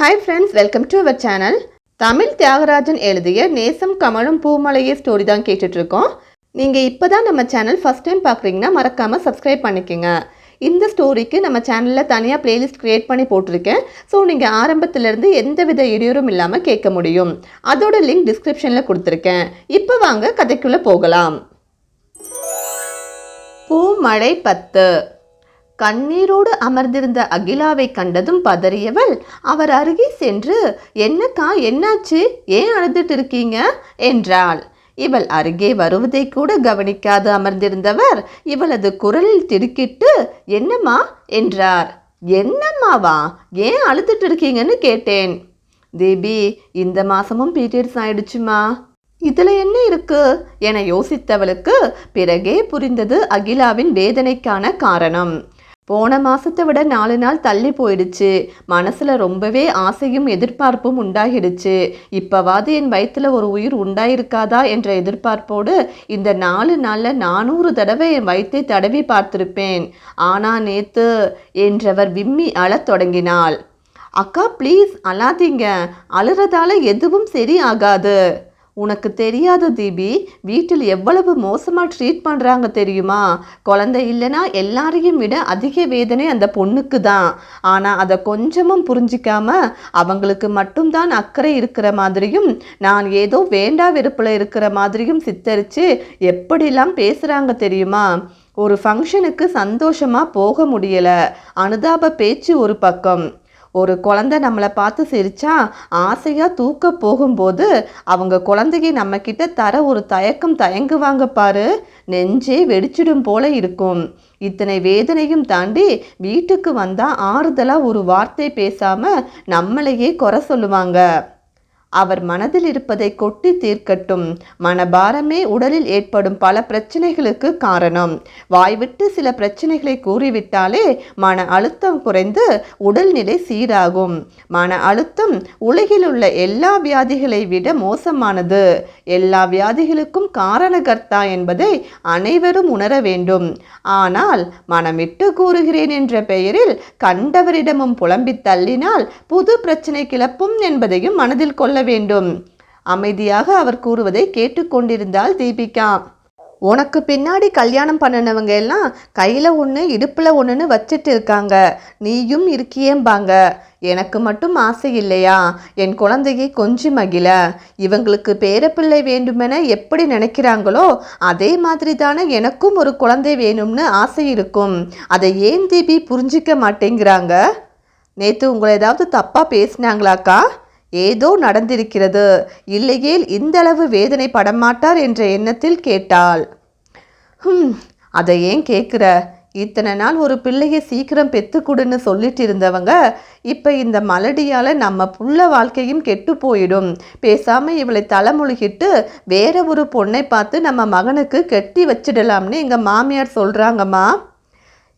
Hi friends welcome to our channel Tamil Thiyagarajan எழுதிய நேசம் கமலும் பூமலையே ஸ்டோரி தான் கேட்டுட்ருக்கோம். நீங்கள் இப்போ தான் நம்ம சேனல் ஃபஸ்ட் டைம் பார்க்குறீங்கன்னா மறக்காமல் சப்ஸ்கிரைப் பண்ணிக்கோங்க. இந்த ஸ்டோரிக்கு நம்ம சேனலில் தனியாக பிளேலிஸ்ட் க்ரியேட் பண்ணி போட்டிருக்கேன். ஸோ நீங்கள் ஆரம்பத்திலேருந்து எந்தவித இடையூறும் இல்லாமல் கேட்க முடியும். அதோட லிங்க் டிஸ்கிரிப்ஷனில் கொடுத்துருக்கேன். இப்போ வாங்க கதைக்குள்ளே போகலாம். பூமழை பத்து. கண்ணீரோடு அமர்ந்திருந்த அகிலாவை கண்டதும் பதறியவள் அவர் அருகே சென்று என்னக்கா என்னாச்சு? ஏன் அழுதுட்டு இருக்கீங்க? என்றாள். இவள் அருகே வருவதை கூட கவனிக்காது அமர்ந்திருந்தவர். இவளது குரலில் திடுக்கிட்டு என்னம்மா? என்றார். என்னம்மாவா? ஏன் அழுதுட்டு இருக்கீங்கன்னு கேட்டேன். தேபி இந்த மாசமும் பீரியட்ஸ் ஆயிடுச்சுமா? இதுல என்ன இருக்கு? என யோசித்தவளுக்கு பிறகே புரிந்தது அகிலாவின் வேதனைக்கான காரணம். போன மாசத்தை விட நாலு நாள் தள்ளி போயிடுச்சு. மனசுல ரொம்பவே ஆசையும் எதிர்பார்ப்பும் உண்டாகிடுச்சு. இப்பவாது என் வயிற்றுல ஒரு உயிர் உண்டாயிருக்காதா என்ற எதிர்பார்ப்போடு இந்த நாலு நாளில் நானூறு தடவை என் வயிற்றை தடவி பார்த்திருப்பேன். ஆனா நேத்து என்றவர் விம்மி அழத் தொடங்கினாள். அக்கா ப்ளீஸ் அழாதீங்க. அழுறதால எதுவும் சரி ஆகாது உனக்கு தெரியாத தீபி. வீட்டில் எவ்வளவு மோசமாக ட்ரீட் பண்ணுறாங்க தெரியுமா? குழந்தை இல்லைன்னா எல்லாரையும் விட அதிக வேதனை அந்த பொண்ணுக்கு தான். ஆனால் அதை கொஞ்சமும் புரிஞ்சிக்காம அவங்களுக்கு மட்டும்தான் அக்கறை இருக்கிற மாதிரியும் நான் ஏதோ வேண்டா வெறுப்பில் இருக்கிற மாதிரியும் சித்தரித்து எப்படிலாம் பேசுகிறாங்க தெரியுமா? ஒரு ஃபங்க்ஷனுக்கு சந்தோஷமாக போக முடியலை. அனுதாப பேச்சு ஒரு பக்கம். ஒரு குழந்தை நம்மளை பார்த்து சிரிச்சா ஆசையாக தூக்க போகும்போது அவங்க குழந்தைக்கு நம்மக்கிட்ட தர ஒரு தயக்கம் தயங்குவாங்க பாரு. நெஞ்சே வெடிச்சிடும் போல இருக்கும். இத்தனை வேதனையும் தாண்டி வீட்டுக்கு வந்தால் ஆறுதலாக ஒரு வார்த்தை பேசாமல் நம்மளையே குறை சொல்லுவாங்க. அவர் மனதில் இருப்பதை கொட்டி தீர்க்கட்டும். மனபாரமே உடலில் ஏற்படும் பல பிரச்சனைகளுக்கு காரணம். வாய்விட்டு சில பிரச்சனைகளை கூறிவிட்டாலே மன அழுத்தம் குறைந்து உடல்நிலை சீராகும். மன அழுத்தம் உலகில் உள்ள எல்லா வியாதிகளை விட மோசமானது. எல்லா வியாதிகளுக்கும் காரணகர்த்தா என்பதை அனைவரும் உணர வேண்டும். ஆனால் மனமிட்டு கூறுகிறேன் என்ற பெயரில் கண்டவரிடமும் புலம்பித் தள்ளினால் புது பிரச்சனை கிளப்பும் என்பதையும் மனதில் கொள்ள வேண்டும். அமைதியாக அவர் கூறுவதை கேட்டுக்கொண்டிருந்தாள் தீபிகா. உனக்கு பின்னாடி கல்யாணம் பண்ணினவங்க எல்லாம் கையில் ஒன்று இடுப்பில் ஒன்றுன்னு வச்சிட்டு இருக்காங்க. நீயும் இருக்கியேம்பாங்க. எனக்கு மட்டும் ஆசை இல்லையா? என் குழந்தையை கொஞ்சி மகிழ. இவங்களுக்கு பேரப்பிள்ளை வேண்டுமென எப்படி நினைக்கிறாங்களோ அதே மாதிரி தானே எனக்கும் ஒரு குழந்தை வேணும்னு ஆசை இருக்கும். அதை ஏன் தீபி புரிஞ்சிக்க மாட்டேங்கிறாங்க? நேற்று உங்களை ஏதாவது தப்பாக பேசினாங்களாக்கா? ஏதோ நடந்திருக்கிறது. இல்லையேல் இந்தளவு வேதனை படமாட்டார் என்ற எண்ணத்தில் கேட்டாள். ஹம் அதை ஏன் கேட்குற? இத்தனை நாள் ஒரு பிள்ளையை சீக்கிரம் பெத்துக்குடுன்னு சொல்லிட்டு இருந்தவங்க இப்போ இந்த மலடியால் நம்ம புள்ள வாழ்க்கையும் கெட்டு போயிடும். பேசாமல் இவளை தலைமொழிகிட்டு வேற ஒரு பொண்ணை பார்த்து நம்ம மகனுக்கு கெட்டி வச்சிடலாம்னு எங்கள் மாமியார் சொல்கிறாங்கம்மா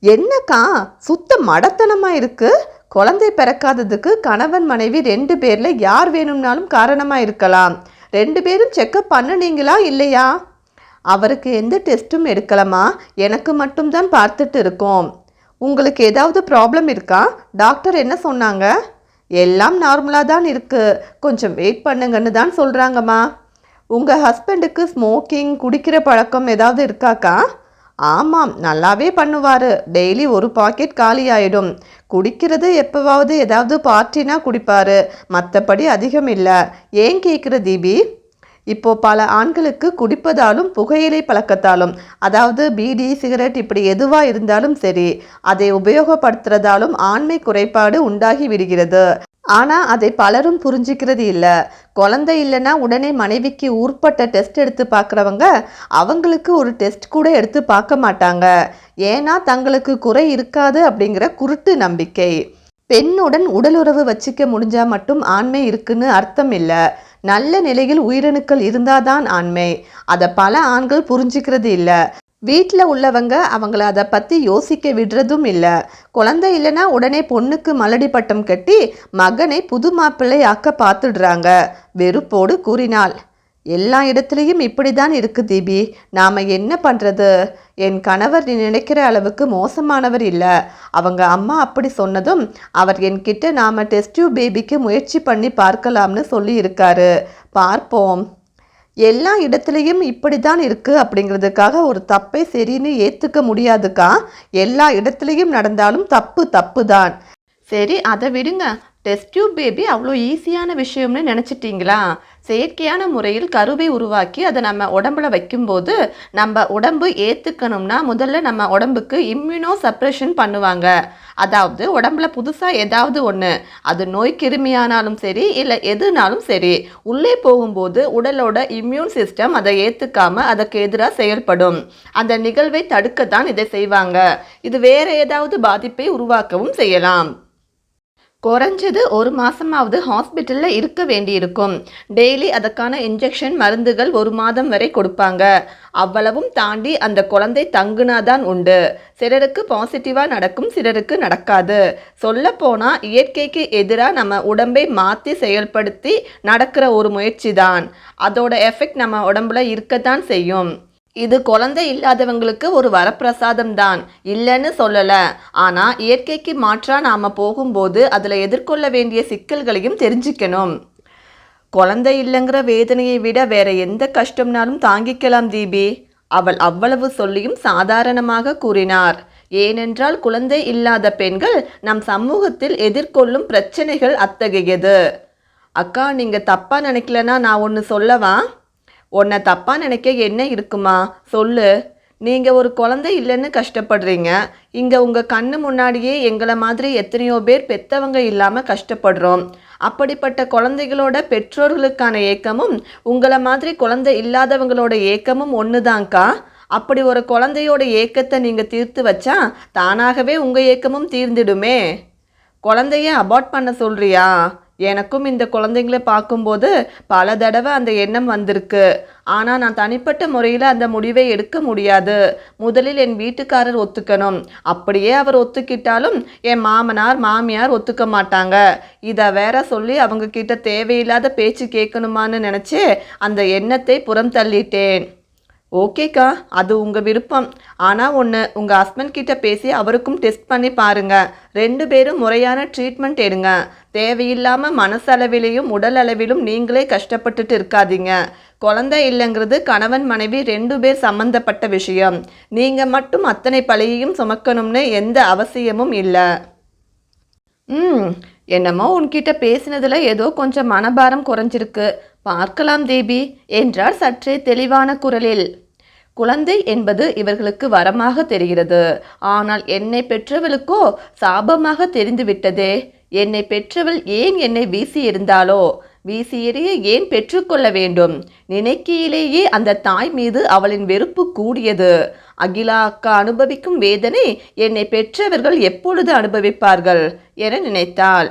என்னக்கா சுத்த மடத்தனமாக இருக்குது குழந்தை பிறக்காததுக்கு கணவன் மனைவி ரெண்டு பேரில் யார் வேணும்னாலும் காரணமாக இருக்கலாம். ரெண்டு பேரும் செக்கப் பண்ணுனீங்களா இல்லையா? அவருக்கு எந்த டெஸ்ட்டும் எடுக்கலாமா எனக்கு மட்டும்தான் பார்த்துட்டு இருக்கோம். உங்களுக்கு ஏதாவது ப்ராப்ளம் இருக்கா? டாக்டர் என்ன சொன்னாங்க? எல்லாம் நார்மலாக தான் இருக்குது கொஞ்சம் வெயிட் பண்ணுங்கன்னு தான் சொல்கிறாங்கம்மா உங்கள் ஹஸ்பண்டுக்கு ஸ்மோக்கிங் குடிக்கிற பழக்கம் ஏதாவது இருக்காக்கா? ஆமாம் நல்லாவே பண்ணுவார். டெய்லி ஒரு பாக்கெட் காலி ஆயிடும் குடிக்கிறது எப்போவாவது ஏதாவது பார்ட்டினா குடிப்பார். மற்றபடி அதிகம் இல்லை. ஏன் கேட்குற தீபி? இப்போ பல ஆண்களுக்கு குடிப்பதாலும் புகையிலை பழக்கத்தாலும் அதாவது பீடி சிகரெட் இப்படி எதுவாக இருந்தாலும் சரி அதை உபயோகப்படுத்துறதாலும் ஆண்மை குறைபாடு உண்டாகி விடுகிறது. ஆனால் அதை பலரும் புரிஞ்சிக்கிறது இல்லை. குழந்தை இல்லைன்னா உடனே மனைவிக்கு உட்பட்ட டெஸ்ட் எடுத்து பார்க்குறவங்க அவங்களுக்கு ஒரு டெஸ்ட் கூட எடுத்து பார்க்க மாட்டாங்க. ஏன்னா தங்களுக்கு குறை இருக்காது அப்படிங்கிற குருட்டு நம்பிக்கை. பெண்ணுடன் உடலுறவு வச்சிக்க முடிஞ்சால் மட்டும் ஆண்மை இருக்குன்னு அர்த்தம் இல்லை. நல்ல நிலையில் உயிரணுக்கள் இருந்தாதான் ஆண்மை. அதை பல ஆண்கள் புரிஞ்சுக்கிறது இல்லை. வீட்டில் உள்ளவங்க அவங்கள அதை பற்றி யோசிக்க விடுறதும் இல்லை. குழந்தை இல்லைன்னா உடனே பொண்ணுக்கு மலடி பட்டம் கட்டி மகனை புது மாப்பிள்ளையாக்க பார்த்துடுறாங்க வெறுப்போடு கூறினாள். எல்லா இடத்துலையும் இப்படிதான் இருக்கு தீபி. நாம என்ன பண்றது? என் கணவர் நீ நினைக்கிற அளவுக்கு மோசமானவர் இல்லை. அவங்க அம்மா அப்படி சொன்னதும் அவர் என்கிட்ட நாம டெஸ்ட் டியூப் பேபிக்கு முயற்சி பண்ணி பார்க்கலாம்னு சொல்லியிருக்காரு. பார்ப்போம். எல்லா இடத்துலையும் இப்படி தான் இருக்குது அப்படிங்கிறதுக்காக ஒரு தப்பை சரின்னு ஏற்றுக்க முடியாதுக்கா. எல்லா இடத்துலையும் நடந்தாலும் தப்பு தப்பு தான் சரி அதை விடுங்க. டெஸ்ட் டியூப் பேபி அவ்வளோ ஈஸியான விஷயம்னு நினச்சிட்டிங்களா? செயற்கையான முறையில் கருவை உருவாக்கி அதை நம்ம உடம்புல வைக்கும்போது நம்ம உடம்பு ஏற்றுக்கணும்னா முதல்ல நம்ம உடம்புக்கு இம்யூனோ சப்ரேஷன் பண்ணுவாங்க. அதாவது உடம்புல புதுசாக ஏதாவது ஒன்று அது நோய் கிருமியானாலும் சரி இல்லை எதுனாலும் சரி உள்ளே போகும்போது உடலோட இம்யூன் சிஸ்டம் அதை ஏற்றுக்காம அதற்கு எதிராக செயல்படும். அந்த நிகழ்வை தடுக்க தான் இதை செய்வாங்க. இது வேறு ஏதாவது பாதிப்பை உருவாக்கவும் செய்யலாம். குறைஞ்சது ஒரு மாதமாவது ஹாஸ்பிட்டலில் இருக்க வேண்டியிருக்கும். டெய்லி அதுக்கான இன்ஜெக்ஷன் மருந்துகள் ஒரு மாதம் வரை கொடுப்பாங்க. அவ்வளவும் தாண்டி அந்த குழந்தை தங்குனாதான் உண்டு. சிலருக்கு பாசிட்டிவாக நடக்கும் சிலருக்கு நடக்காது. சொல்லப்போனால் இயற்கைக்கு எதிராக நம்ம உடம்பை மாற்றி செயல்படுத்தி நடக்கிற ஒரு முயற்சி தான் அதோட எஃபெக்ட் நம்ம உடம்புல இருக்கத்தான் செய்யும். இது குழந்தை இல்லாதவங்களுக்கு ஒரு வரப்பிரசாதம் தான் இல்லைன்னு சொல்லலை. ஆனால் இயற்கைக்கு மாற்றா நாம் போகும்போது அதில் எதிர்கொள்ள வேண்டிய சிக்கல்களையும் தெரிஞ்சுக்கணும். குழந்தை இல்லைங்கிற வேதனையை விட வேற எந்த கஷ்டம்னாலும் தாங்கிக்கலாம் தீபி. அவள் அவ்வளவு சொல்லியும் சாதாரணமாக கூறினார். ஏனென்றால் குழந்தை இல்லாத பெண்கள் நம் சமூகத்தில் எதிர்கொள்ளும் பிரச்சனைகள் அத்தகையது. அக்கா நீங்கள் தப்பாக நினைக்கலன்னா நான் ஒன்று சொல்லவா? உன்னை தப்பாக நினைக்க என்ன இருக்குமா? சொல்லு. நீங்கள் ஒரு குழந்தை இல்லைன்னு கஷ்டப்படுறீங்க. இங்கே உங்கள் கண்ணு முன்னாடியே எங்களை மாதிரி எத்தனையோ பேர் பெத்தவங்க இல்லாமல் கஷ்டப்படுறோம். அப்படிப்பட்ட குழந்தைகளோட பெற்றோர்களுக்கான ஏக்கமும் உங்களை மாதிரி குழந்தை இல்லாதவங்களோட ஏக்கமும் ஒன்றுதாங்க்கா அப்படி ஒரு குழந்தையோட ஏக்கத்தை நீங்கள் தீர்த்து வச்சா தானாகவே உங்கள் ஏக்கமும் தீர்ந்துடுமே. குழந்தைய அபார்ட் பண்ண சொல்கிறியா எனக்கும் இந்த குழந்தைங்கள பார்க்கும்போது பல தடவை அந்த எண்ணம் வந்திருக்கு. ஆனால் நான் தனிப்பட்ட முறையில் அந்த முடிவை எடுக்க முடியாது. முதலில் என் வீட்டுக்காரர் ஒத்துக்கணும். அப்படியே அவர் ஒத்துக்கிட்டாலும் என் மாமனார் மாமியார் ஒத்துக்க மாட்டாங்க. இதை வேற சொல்லி அவங்க கிட்ட தேவையில்லாத பேச்சு கேட்கணுமான்னு நினச்சி அந்த எண்ணத்தை புறம் தள்ளிட்டேன். ஓகேக்கா அது உங்கள் விருப்பம். ஆனால் ஒன்று உங்கள் ஹஸ்பண்ட் கிட்ட பேசி அவருக்கும் டெஸ்ட் பண்ணி பாருங்கள் ரெண்டு பேரும் முறையான ட்ரீட்மெண்ட் எடுங்க. தேவையில்லாமல் மனசளவிலையும் உடல் அளவிலும் நீங்களே கஷ்டப்பட்டுட்டு இருக்காதீங்க. குழந்தை இல்லைங்கிறது கணவன் மனைவி ரெண்டு பேர் சம்மந்தப்பட்ட விஷயம். நீங்கள் மட்டும் அத்தனை பழியையும் சுமக்கணும்னு எந்த அவசியமும் இல்லை. ம் என்னமோ உன்கிட்ட பேசினதில் ஏதோ கொஞ்சம் மனபாரம் குறைஞ்சிருக்கு. பார்க்கலாம் தேபி என்றார் சற்றே தெளிவான குரலில். குழந்தை என்பது இவர்களுக்கு வரமாக தெரிகிறது. ஆனால் என்னை பெற்றவளுக்கோ சாபமாக தெரிந்துவிட்டதே என்னை பெற்றவள் ஏன் என்னை வீசி இருந்தாளோ வீசி எறிய ஏன் பெற்றுக்கொள்ள வேண்டும்? நினைக்கையிலேயே அந்த தாய் மீது அவளின் வெறுப்பு கூடியது. அகிலா அக்கா அனுபவிக்கும் வேதனை என்னை பெற்றவர்கள் எப்பொழுது அனுபவிப்பார்கள் என நினைத்தாள்.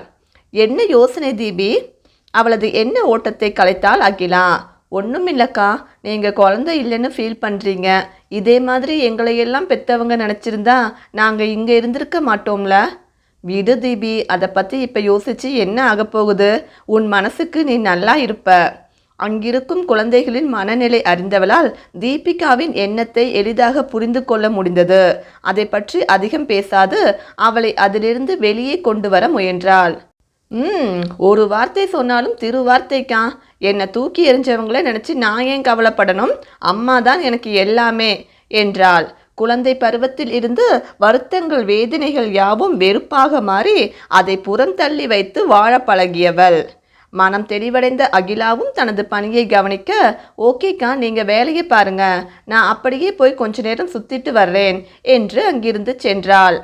என்ன யோசனை தீபி? அவளது என்ன ஓட்டத்தை கலைத்தாள் அகிலா? ஒன்றுமில்லக்கா நீங்கள் குழந்தை இல்லைன்னு ஃபீல் பண்ணுறீங்க இதே மாதிரி எங்களையெல்லாம் பெற்றவங்க நினச்சிருந்தா நாங்கள் இங்கே இருந்திருக்க மாட்டோம்ல? விடு தீபி அதை பற்றி இப்போ யோசிச்சு என்ன ஆகப்போகுது உன் மனசுக்கு நீ நல்லா இருப்ப. அங்கிருக்கும் குழந்தைகளின் மனநிலை அறிந்தவளால் தீபிகாவின் எண்ணத்தை எளிதாக புரிந்து கொள்ள முடிந்தது. அதை பற்றி அதிகம் பேசாது அவளை அதிலிருந்து வெளியே கொண்டு வர முயன்றாள். ம் ஒரு வார்த்தை சொன்னாலும் திரு வார்த்தைக்கா என்னை தூக்கி எறிஞ்சவங்கள நினச்சி நான் ஏன் கவலைப்படணும்? அம்மா தான் எனக்கு எல்லாமே என்றாள். குழந்தை பருவத்தில் இருந்து வருத்தங்கள் வேதனைகள் யாவும் வெறுப்பாக மாறி அதை புறந்தள்ளி வைத்து வாழ பழகியவள். மனம் தெளிவடைந்த அகிலாவும் தனது பணியை கவனிக்க ஓகேக்கா நீங்கள் வேலையை பாருங்க. நான் அப்படியே போய் கொஞ்ச நேரம் சுத்திட்டு வர்றேன் என்று அங்கிருந்து சென்றாள்.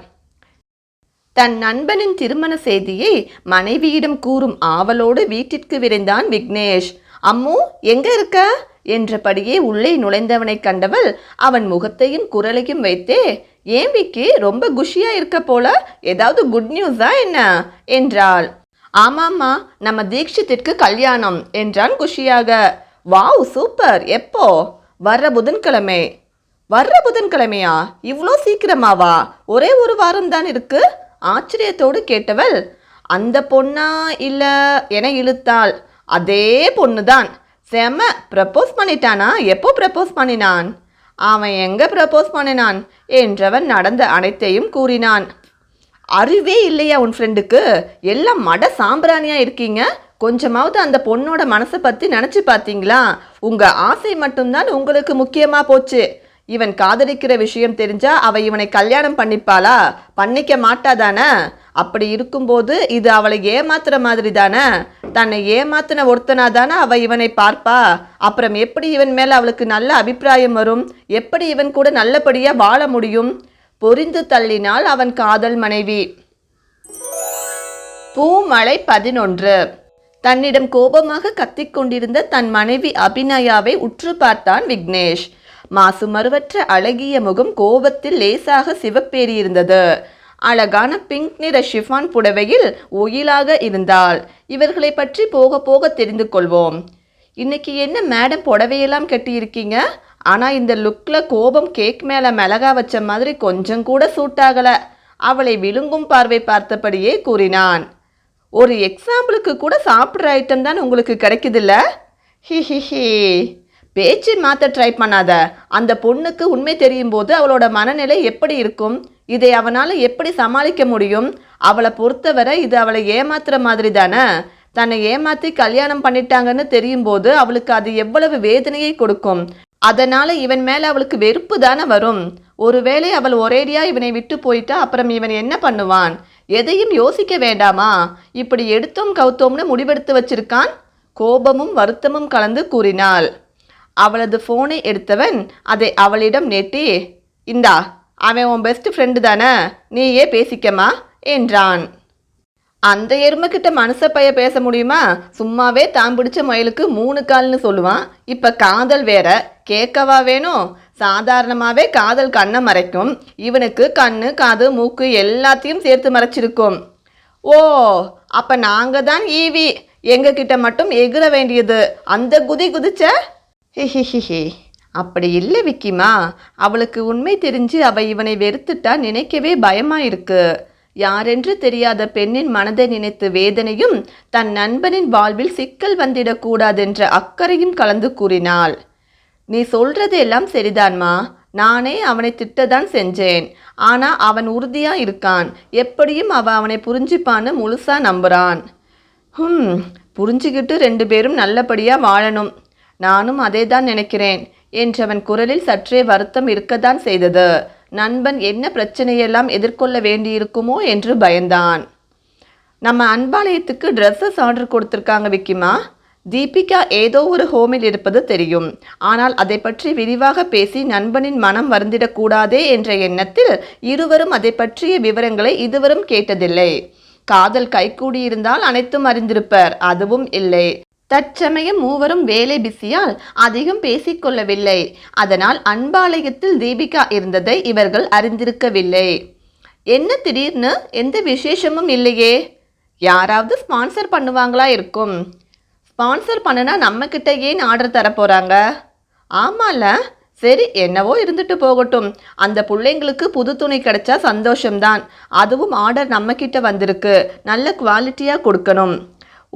தன் நண்பனின் திருமண செய்தியை மனைவியிடம் கூறும் ஆவலோடு வீட்டிற்கு விரைந்தான் விக்னேஷ். அம்மு எங்க இருக்க? என்றபடியே உள்ளே நுழைந்தவனை கண்டவள் அவன் முகத்தையும் குரலையும் வைத்தே ஏன் விக்கி ரொம்ப குஷியா இருக்க போல? ஏதாவது குட் நியூஸா என்ன? என்றாள். ஆமாம்மா நம்ம தீக்ஷித்திற்கு கல்யாணம் என்றான் குஷியாக. Wow super! எப்போ? வர்ற புதன்கிழமை. வர்ற புதன்கிழமையா? இவ்வளோ சீக்கிரமாவா? ஒரே ஒரு வாரம் தான் இருக்கு? ஆச்சரியத்தோடு கேட்டவள் அந்த பொண்ணா இல்லை? என இழுத்தாள். அதே பொண்ணு தான் செம ப்ரப்போஸ் பண்ணிட்டானா? எப்போ ப்ரப்போஸ் பண்ணினான்? அவன் எங்கே ப்ரப்போஸ் பண்ணினான்? என்றவன் நடந்த அனைத்தையும் கூறினான். அறிவே இல்லையா உன் ஃப்ரெண்டுக்கு எல்லாம் மட சாம்பிராணியாக இருக்கீங்க. கொஞ்சமாவது அந்த பொண்ணோட மனசை பற்றி நினச்சி பார்த்தீங்களா உங்கள் ஆசை மட்டும்தான் உங்களுக்கு முக்கியமாக போச்சு. இவன் காதலிக்கிற விஷயம் தெரிஞ்சா அவ இவனை கல்யாணம் பண்ணிப்பாளா? பண்ணிக்க மாட்டாதானே? அப்படி இருக்கும்போது இது அவளை ஏமாத்துற மாதிரி தானே தன்னை ஏமாத்தின ஒருத்தனா தானே அவள் இவனை பார்ப்பா? அப்புறம் எப்படி இவன் மேலே அவளுக்கு நல்ல அபிப்பிராயம் வரும்? எப்படி இவன் கூட நல்லபடியாக வாழ முடியும்? பொரிந்து தள்ளினால் அவன் காதல் மனைவி. பூமலை பதினொன்று. தன்னிடம் கோபமாக கத்திக்கொண்டிருந்த தன் மனைவி அபிநயாவை உற்று பார்த்தான் விக்னேஷ். மாசுமருவற்ற அழகிய முகம் கோபத்தில் லேசாக சிவப்பேறியிருந்தது. அழகான பிங்க் நிற ஷிஃபான் புடவையில் ஒயிலாக இருந்தாள். இவர்களை பற்றி போக போக தெரிந்து கொள்வோம். இன்னைக்கு என்ன மேடம் புடவையெல்லாம் கட்டியிருக்கீங்க? ஆனால் இந்த லுக்கில் கோபம் கேக் மேலே மிளகா வச்ச மாதிரி கொஞ்சம் கூட சூட் ஆகலை. அவளை விழுங்கும் பார்வை பார்த்தபடியே கூறினான். ஒரு எக்ஸாம்பிளுக்கு கூட சாப்பிட்ற ஐட்டம் தான் உங்களுக்கு கிடைக்குதுல்ல? ஹி ஹி ஹி. பேச்சு மாற்ற ட்ரை பண்ணாத. அந்த பொண்ணுக்கு உண்மை தெரியும் போது அவளோட மனநிலை எப்படி இருக்கும்? இதை அவனால் எப்படி சமாளிக்க முடியும்? அவளை பொறுத்தவரை இது அவளை ஏமாத்துற மாதிரி தானே? தன்னை ஏமாத்தி கல்யாணம் பண்ணிட்டாங்கன்னு தெரியும் போது அவளுக்கு அது எவ்வளவு வேதனையை கொடுக்கும்? அதனால இவன் மேல அவளுக்கு வெறுப்பு தானே வரும்? ஒருவேளை அவள் ஒரேடியா இவனை விட்டு போயிட்டா அப்புறம் இவன் என்ன பண்ணுவான்? எதையும் யோசிக்க வேண்டாமா? இப்படி எடுத்தோம் கவுத்தோம்னு முடிவெடுத்து வச்சிருக்கான்? கோபமும் வருத்தமும் கலந்து கூறினாள். அவளது ஃபோனை எடுத்தவன் அதை அவளிடம் நீட்டி இந்தா அவன் உன் பெஸ்ட் ஃப்ரெண்டு தானே நீயே பேசிக்கமா என்றான். அந்த எருமைக்கிட்ட மனுஷ பைய பேச முடியுமா? சும்மாவே தான் பிடிச்ச முயலுக்கு மூணு கால்னு சொல்லுவான். இப்போ காதல் வேற. கேட்கவா வேணும் சாதாரணமாகவே காதல் கண்ணை மறைக்கும். இவனுக்கு கண்ணு காது மூக்கு எல்லாத்தையும் சேர்த்து மறைச்சிருக்கும். ஓ அப்போ நாங்கள் தான் ஈவி. எங்ககிட்ட மட்டும் எகிற வேண்டியது. அந்த குதி குதிச்ச ஹிஹிஹிஹி அப்படி இல்லை விக்கிமா. அவளுக்கு உண்மை தெரிஞ்சு அவ இவனை வெறுத்துட்டா நினைக்கவே பயமா இருக்கு யாரென்று தெரியாத பெண்ணின் மனதை நினைத்து வேதனையும் தன் நண்பனின் வாழ்வில் சிக்கல் வந்திடக்கூடாதென்ற அக்கறையும் கலந்து கூறினாள். நீ சொல்றது எல்லாம் சரிதான்மா. நானே அவனை திட்டதான் செஞ்சேன். ஆனா அவன் உறுதியா இருக்கான். எப்படியும் அவ அவனை புரிஞ்சுப்பான்னு முழுசா நம்புறான். ஹம் புரிஞ்சுக்கிட்டு ரெண்டு பேரும் நல்லபடியா வாழணும். நானும் அதேதான் நினைக்கிறேன் என்றவன் குரலில் சற்றே வருத்தம் இருக்கத்தான் செய்தது. நண்பன் என்ன பிரச்சனையெல்லாம் எதிர்கொள்ள வேண்டியிருக்குமோ என்று பயந்தான். நம்ம அன்பாலயத்துக்கு ட்ரெஸ்ஸஸ் ஆர்டர் கொடுத்துருக்காங்க விக்கிமா? தீபிகா ஏதோ ஒரு ஹோமில் இருப்பது தெரியும். ஆனால் அதை பற்றி விரிவாக பேசி நண்பனின் மனம் வருந்திடக்கூடாதே என்ற எண்ணத்தில் இருவரும் அதை பற்றிய விவரங்களை இதுவரும் கேட்டதில்லை. காதல் கைகூடியிருந்தால் அனைத்தும் அறிந்திருப்பர் அதுவும் இல்லை. தற்சமயம் மூவரும் வேலை பிஸியால் அதிகம் பேசிக்கொள்ளவில்லை. அதனால் அன்பாலயத்தில் தீபிகா இருந்ததை இவர்கள் அறிந்திருக்கவில்லை. என்ன திடீர்னு? எந்த விசேஷமும் இல்லையே. யாராவது ஸ்பான்சர் பண்ணுவாங்களா இருக்கும். ஸ்பான்சர் பண்ணுனா நம்மக்கிட்ட ஏன் ஆர்டர் தர போகிறாங்க ஆமால. சரி என்னவோ இருந்துட்டு போகட்டும். அந்த பிள்ளைங்களுக்கு புது துணி கிடைச்சா சந்தோஷம்தான். அதுவும் ஆர்டர் நம்மக்கிட்ட வந்திருக்கு. நல்ல குவாலிட்டியாக கொடுக்கணும்.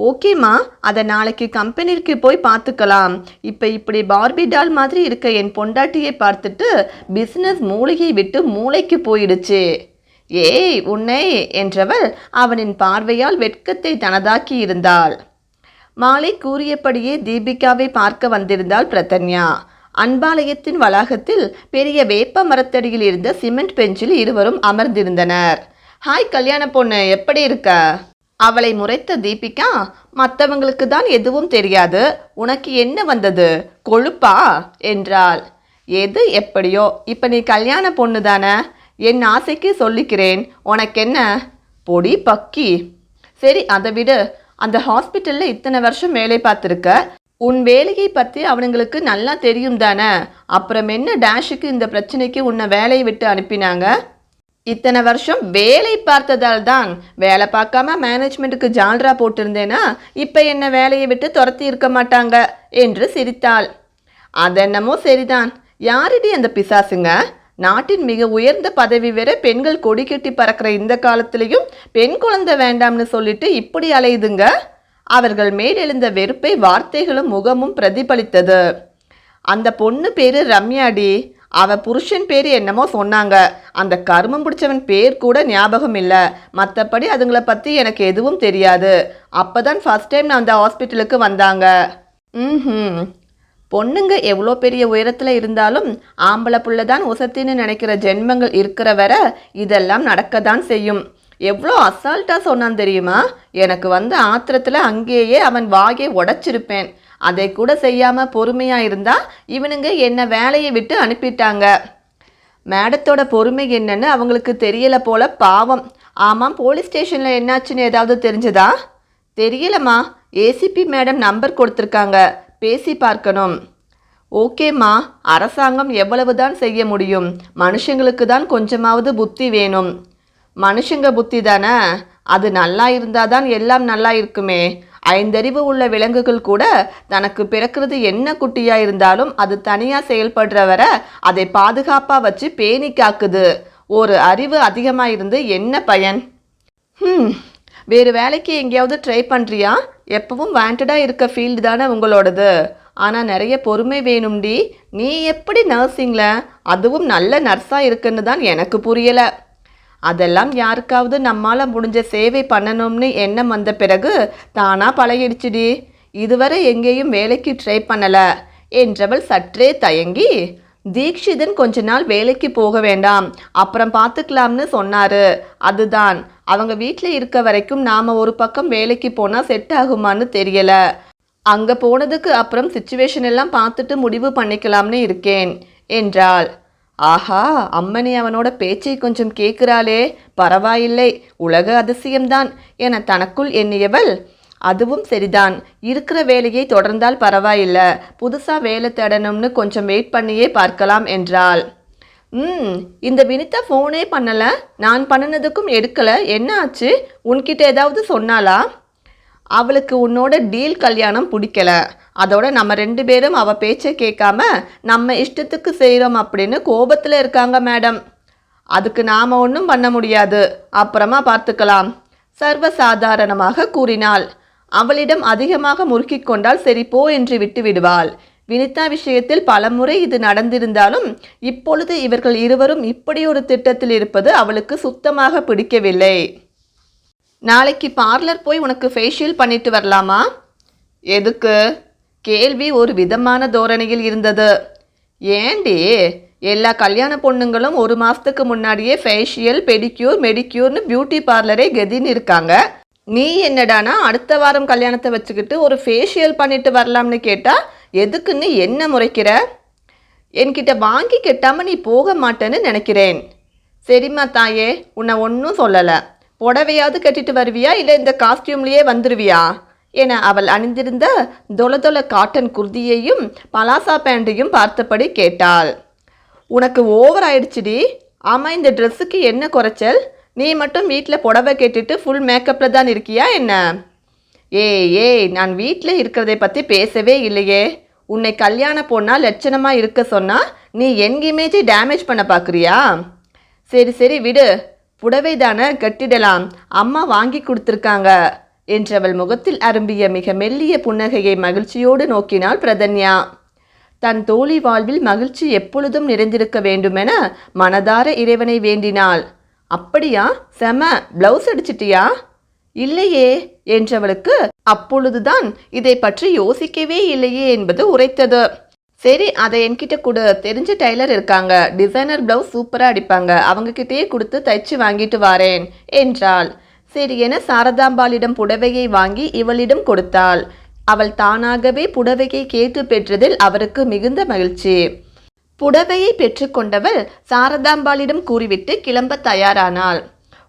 ஓகேம்மா அதை நாளைக்கு கம்பெனிக்கு போய் பார்த்துக்கலாம். இப்போ இப்படி பார்பி டால் மாதிரி இருக்க என் பொண்டாட்டியை பார்த்துட்டு பிஸ்னஸ் மூலிகை விட்டு மூளைக்கு போயிடுச்சு. ஏய் உன்னை என்றவள் அவனின் பார்வையால் வெட்கத்தை தனதாக்கி இருந்தாள். மாலை கூறியபடியே தீபிகாவை பார்க்க வந்திருந்தாள் பிரதன்யா. அன்பாலயத்தின் வளாகத்தில் பெரிய வேப்ப மரத்தடியில் இருந்த சிமெண்ட் பெஞ்சில் இருவரும் அமர்ந்திருந்தனர். ஹாய் கல்யாண பொண்ணு எப்படி இருக்க? அவளை முறைத்த தீபிகா மற்றவங்களுக்கு தான் எதுவும் தெரியாது. உனக்கு என்ன வந்தது? கொழுப்பா? என்றாள். எது எப்படியோ இப்போ நீ கல்யாண பொண்ணு தானே? என் ஆசைக்கு சொல்லிக்கிறேன். உனக்கென்ன? பொடி பக்கி. சரி அதை விடு. அந்த ஹாஸ்பிட்டலில் இத்தனை வருஷம் வேலை பார்த்துருக்க. உன் வேலையை பற்றி அவனுங்களுக்கு நல்லா தெரியும் தானே? அப்புறம் என்ன டேஷுக்கு இந்த பிரச்சனைக்கு உன்னை வேலையை விட்டு அனுப்பினாங்க? இத்தனை வருஷம் வேலை பார்த்ததால் தான் வேலை பார்க்காம மேனேஜ்மெண்ட்டுக்கு ஜால்ரா போட்டிருந்தேனா இப்போ என்ன வேலையை விட்டு துரத்தி இருக்க மாட்டாங்க என்று சிரித்தாள். அதென்னமோ சரிதான். யாரிடி அந்த பிசாசுங்க? நாட்டின் மிக உயர்ந்த பதவி வேற பெண்கள் கொடி கட்டி பறக்கிற இந்த காலத்திலையும் பெண் குழந்தை வேண்டாம்னு சொல்லிட்டு இப்படி அலையுதுங்க? அவர்கள் மேலெழுந்த வெறுப்பை வார்த்தைகளும் முகமும் பிரதிபலித்தது. அந்த பொண்ணு பேரு ரம்யாடி. அவன் புருஷன் பேர் என்னமோ சொன்னாங்க. அந்த கருமம் பிடிச்சவன் பேர் கூட ஞாபகம் இல்லை. மற்றபடி அதுங்களை பற்றி எனக்கு எதுவும் தெரியாது. அப்போ தான் ஃபர்ஸ்ட் டைம் நான் அந்த ஹாஸ்பிட்டலுக்கு வந்தாங்க. ம் பொண்ணுங்க எவ்வளோ பெரிய உயரத்தில் இருந்தாலும் ஆம்பளை புள்ள தான் உசத்தின்னு நினைக்கிற ஜென்மங்கள் இருக்கிற வரை இதெல்லாம் நடக்க தான் செய்யும். எவ்வளோ அசால்ட்டாக சொன்னான் தெரியுமா? எனக்கு வந்த ஆத்திரத்தில் அங்கேயே அவன் வாயை உடைச்சிருப்பேன். அதை கூட செய்யாமல் பொறுமையாக இருந்தால் இவனுங்க என்னை வேலையை விட்டு அனுப்பிட்டாங்க. மேடத்தோட பொறுமை என்னன்னு அவங்களுக்கு தெரியலை போல பாவம். ஆமாம் போலீஸ் ஸ்டேஷனில் என்னாச்சுன்னு ஏதாவது தெரிஞ்சதா? தெரியலம்மா. ஏசிபி மேடம் நம்பர் கொடுத்துருக்காங்க. பேசி பார்க்கணும். ஓகேம்மா. அரசாங்கம் எவ்வளவு தான் செய்ய முடியும். மனுஷங்களுக்கு தான் கொஞ்சமாவது புத்தி வேணும். மனுஷங்க புத்தி தானே? அது நல்லா இருந்தால் தான் எல்லாம் நல்லா இருக்குமே. ஐந்தறிவு உள்ள விலங்குகள் கூட தனக்கு பிறக்கிறது என்ன குட்டியா இருந்தாலும் அது தனியாக செயல்படுற வரை அதை பாதுகாப்பாக வச்சு பேணி காக்குது. ஒரு அறிவு அதிகமாக இருந்து என்ன பயன்? ம் வேறு வேலைக்கு எங்கேயாவது ட்ரை பண்ணுறியா எப்பவும் வாண்டடாக இருக்க ஃபீல்டு தானே உங்களோடது. ஆனால் நிறைய பொறுமை வேணும்டி நீ எப்படி நர்சிங்கில் அதுவும் நல்ல நர்ஸாக இருக்குன்னு தான் எனக்கு புரியலை. அதெல்லாம் யாருக்காவது நம்மால் முடிஞ்ச சேவை பண்ணணும்னு எண்ணம் வந்த பிறகு தானாக பழகிடுச்சுடி. இதுவரை எங்கேயும் வேலைக்கு ட்ரை பண்ணலை. என்றவள் சற்றே தயங்கி தீக்ஷிதன் கொஞ்ச நாள் வேலைக்கு போக வேண்டாம். அப்புறம் பார்த்துக்கலாம்னு சொன்னாரு. அதுதான். அவங்க வீட்டில் இருக்க வரைக்கும் நாம் ஒரு பக்கம் வேலைக்கு போனால் செட் ஆகுமான்னு தெரியல. அங்கே போனதுக்கு அப்புறம் சுச்சுவேஷன் எல்லாம் பார்த்துட்டு முடிவு பண்ணிக்கலாம்னு இருக்கேன் என்றாள். ஆஹா அம்மனி அவனோட பேச்சை கொஞ்சம் கேட்கிறாளே. பரவாயில்லை உலக அதிசயம்தான் என தனக்குள் எண்ணியவள் அதுவும் சரிதான். இருக்கிற வேலையை தொடர்ந்தால் பரவாயில்ல புதுசாக வேலை தேடணும்னு கொஞ்சம் வெயிட் பண்ணியே பார்க்கலாம் என்றாள். ம் இந்த வினிதா ஃபோனே பண்ணலை நான் பண்ணினதுக்கும் எடுக்கலை என்ன ஆச்சு? உன்கிட்ட ஏதாவது சொன்னாலா அவளுக்கு உன்னோட டீல் கல்யாணம் பிடிக்கல. அதோட நம்ம ரெண்டு பேரும் அவள் பேச்சை கேட்காம நம்ம இஷ்டத்துக்கு செய்கிறோம் அப்படின்னு கோபத்தில் இருக்காங்க மேடம். அதுக்கு நாம் ஒன்றும் பண்ண முடியாது. அப்புறமா பார்த்துக்கலாம். சர்வசாதாரணமாக கூறினாள். அவளிடம் அதிகமாக முறுக்கிக் கொண்டால் சரி போ என்று விட்டு விடுவாள். வினிதா விஷயத்தில் பலமுறை இது நடந்திருந்தாலும் இப்பொழுது இவர்கள் இருவரும் இப்படி ஒரு திட்டத்தில் இருப்பது அவளுக்கு சுத்தமாக பிடிக்கவில்லை. நாளைக்கு பார்லர் போய் உனக்கு ஃபேஷியல் பண்ணிட்டு வரலாமா? எதுக்கு? கேள்வி ஒரு விதமான தோரணையில் இருந்தது. ஏண்டி? எல்லா கல்யாண பொண்ணுங்களும் ஒரு மாதத்துக்கு முன்னாடியே ஃபேஷியல் பெடிக்யூர் மெடிக்யூர்னு பியூட்டி பார்லரே கெதின்னு இருக்காங்க. நீ என்னடானா அடுத்த வாரம் கல்யாணத்தை வச்சுக்கிட்டு ஒரு ஃபேஷியல் பண்ணிட்டு வரலாம்னு கேட்டால் எதுக்குன்னு என்ன முறைக்கிற? என்கிட்ட வாங்கி கெட்டாமல் நீ போக மாட்டேன்னு நினைக்கிறேன். சரிம்மா தாயே உன்னை ஒன்றும் சொல்லலை. புடவையாவது கட்டிட்டு வருவியா? இல்லை இந்த காஸ்டியூம்லேயே வந்துருவியா? என அவள் அணிந்திருந்த தொல காட்டன் குர்தியையும் பலாசா பேண்டையும் பார்த்தபடி கேட்டாள். உனக்கு ஓவர் ஆயிடுச்சுடி. ஆமாம் இந்த ட்ரெஸ்ஸுக்கு என்ன குறைச்சல்? நீ மட்டும் வீட்டில் புடவை கேட்டுட்டு ஃபுல் மேக்கப்பில் தான் இருக்கியா என்ன? ஏய் ஏய் நான் வீட்டில் இருக்கிறதை பற்றி பேசவே இல்லையே. உன்னை கல்யாணம் போனால் லட்சணமாக இருக்க சொன்னால் நீ என் இமேஜை டேமேஜ் பண்ண பார்க்குறியா சரி சரி விடு. புடவை தானே கட்டிடலாம். அம்மா வாங்கி கொடுத்துருக்காங்க. என்றவள் முகத்தில் அரும்பிய மிக மெல்லிய புன்னகையை மகிழ்ச்சியோடு நோக்கினாள் பிரதன்யா. தன் தோழி வாழ்வில் மகிழ்ச்சி எப்பொழுதும் நிறைந்திருக்க வேண்டுமென மனதார இறைவனை வேண்டினாள். அப்படியா? செம. பிளவுஸ் அடிச்சிட்டியா? இல்லையே. என்றவளுக்கு அப்பொழுதுதான் இதை பற்றி யோசிக்கவே இல்லையே என்பது உரைத்தது. சரி அதை என்கிட்ட கொடு. தெரிஞ்ச டைலர் இருக்காங்க. டிசைனர் பிளவுஸ் சூப்பராக அடிப்பாங்க. அவங்கக்கிட்டேயே கொடுத்து தைச்சு வாங்கிட்டு வாரேன் என்றாள். சரி என சாரதாம்பாளிடம் புடவையை வாங்கி இவளிடம் கொடுத்தாள். அவள் தானாகவே புடவையை கேட்டு பெற்றதில் அவருக்கு மிகுந்த மகிழ்ச்சி. புடவையை பெற்றுக்கொண்டவள் சாரதாம்பாளிடம் கூறிவிட்டு கிளம்ப தயாரானாள்.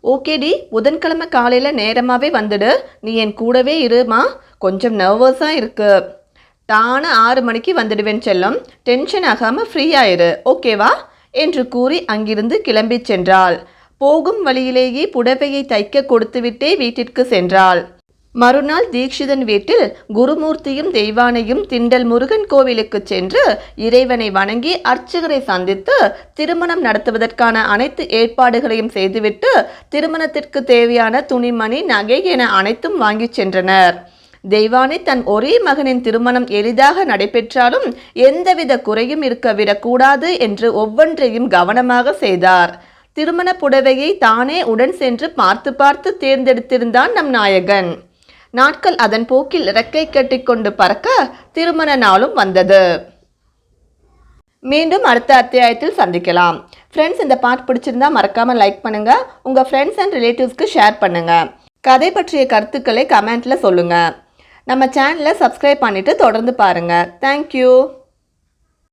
ஓகேடி புதன்கிழமை காலையில் நேரமாகவே வந்துடு. நீ என் கூடவே இருமா? கொஞ்சம் நர்வஸாக இருக்குது தானே ஆறு மணிக்கு வந்துடுவேன் செல்லம். டென்ஷன் ஆகாமல் ஃப்ரீ ஆயிரு. ஓகேவா என்று கூறி அங்கிருந்து கிளம்பி சென்றாள். போகும் வழியிலேயே புடவையை தைக்க கொடுத்துவிட்டே வீட்டிற்கு சென்றாள். மறுநாள் தீக்ஷிதன் வீட்டில் குருமூர்த்தியும் தெய்வானையும் திண்டல் முருகன் கோவிலுக்கு சென்று இறைவனை வணங்கி அர்ச்சகரை சந்தித்து திருமணம் நடத்துவதற்கான அனைத்து ஏற்பாடுகளையும் செய்துவிட்டு திருமணத்திற்கு தேவையான துணிமணி நகை என அனைத்தும் வாங்கிச் சென்றனர். தெய்வானை தன் ஒரே மகனின் திருமணம் எளிதாக நடைபெற்றாலும் எந்தவித குறையும் இருக்க விடக்கூடாது என்று ஒவ்வொன்றையும் கவனமாக செய்தார். திருமண புடவையை தானே உடன் சென்று பார்த்து பார்த்து தேர்ந்தெடுத்திருந்தான் நம் நாயகன். நாட்கள் அதன் போக்கில் இறக்கை கட்டிக்கொண்டு பறக்க திருமண நாளும் வந்தது. மீண்டும் அடுத்த அத்தியாயத்தில் சந்திக்கலாம். ஃப்ரெண்ட்ஸ் இந்த பாட் பிடிச்சிருந்தா மறக்காமல் லைக் பண்ணுங்கள் உங்கள் ஃப்ரெண்ட்ஸ் அண்ட் ரிலேட்டிவ்ஸ்க்கு ஷேர் பண்ணுங்கள் கதை பற்றிய கருத்துக்களை கமெண்ட்டில் சொல்லுங்கள் நம்ம சேனலை சப்ஸ்கிரைப் பண்ணிவிட்டு தொடர்ந்து பாருங்கள் தேங்க்யூ